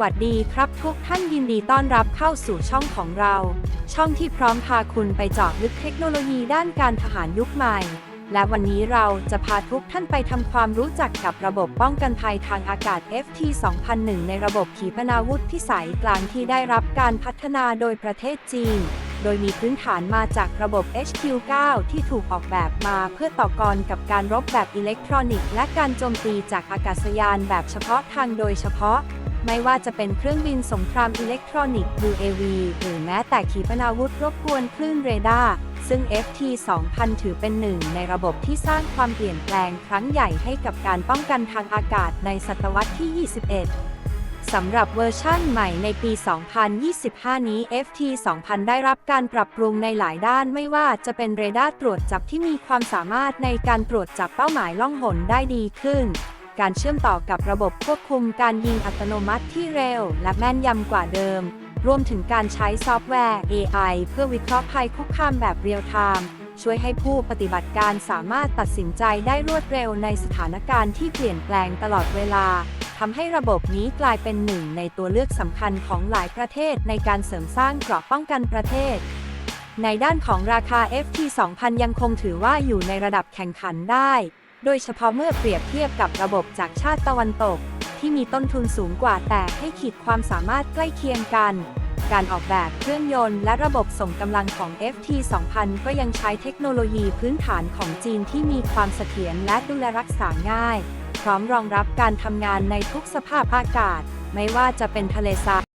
วัสดีครับทุกท่านยินดีต้อนรับเข้าสู่ช่องของเรา ช่องที่พร้อมพาคุณไปเจาะลึกเทคโนโลยีด้านการทหารยุคใหม่ และวันนี้เราจะพาทุกท่านไปทำความรู้จักกับระบบป้องกันภัยทางอากาศ FT 2001 ในระบบขีปนาวุธพิสัยกลางที่ได้รับการพัฒนาโดยประเทศจีน โดยมีพื้นฐานมาจากระบบ HQ9 ที่ถูกออกแบบมาเพื่อต่อกรกับการรบแบบอิเล็กทรอนิกส์และการโจมตีจากอากาศยานแบบเฉพาะทางโดยเฉพาะ ไม่ว่าจะเป็นเครื่องบินสงครามอิเล็กทรอนิกส์ UAV หรือแม้แต่ขีปนาวุธรบกวนคลื่นเรดาร์ซึ่ง FT-2000 ถือเป็นหนึ่งในระบบที่สร้างความเปลี่ยนแปลงครั้งใหญ่ให้กับการป้องกันทางอากาศในศตวรรษที่ 21 สำหรับเวอร์ชั่นใหม่ในปี 2025 นี้ FT-2000 ได้รับการปรับปรุงในหลายด้านไม่ว่าจะเป็นเรดาร์ตรวจจับที่มีความสามารถในการตรวจจับเป้าหมายล่องหนได้ดีขึ้น การเชื่อมต่อกับระบบควบคุมการยิงอัตโนมัติที่เร็ว และแม่นยำกว่าเดิม รวมถึงการใช้ซอฟต์แวร์ AI เพื่อวิเคราะห์ภัยคุกคามแบบเรียลไทม์ช่วยให้ผู้ปฏิบัติการสามารถตัดสินใจได้รวดเร็วในสถานการณ์ที่เปลี่ยนแปลงตลอดเวลาทำให้ระบบนี้กลายเป็นหนึ่งในตัวเลือกสำคัญของหลายประเทศในการเสริมสร้างเกราะป้องกันประเทศ ในด้านของราคา FT 2000 ยังคงถือว่าอยู่ในระดับแข่งขันได้ โดยเฉพาะเมื่อเปรียบเทียบกับระบบจากชาติตะวันตก ที่มีต้นทุนสูงกว่าแต่ให้ขีดความสามารถใกล้เคียงกัน การออกแบบเครื่องยนต์และระบบส่งกำลังของ FT 2000 ก็ยังใช้เทคโนโลยีพื้นฐานของจีนที่มีความเสถียรและดูแลรักษาง่าย พร้อมรองรับการทำงานในทุกสภาพอากาศ ไม่ว่าจะเป็นทะเลทราย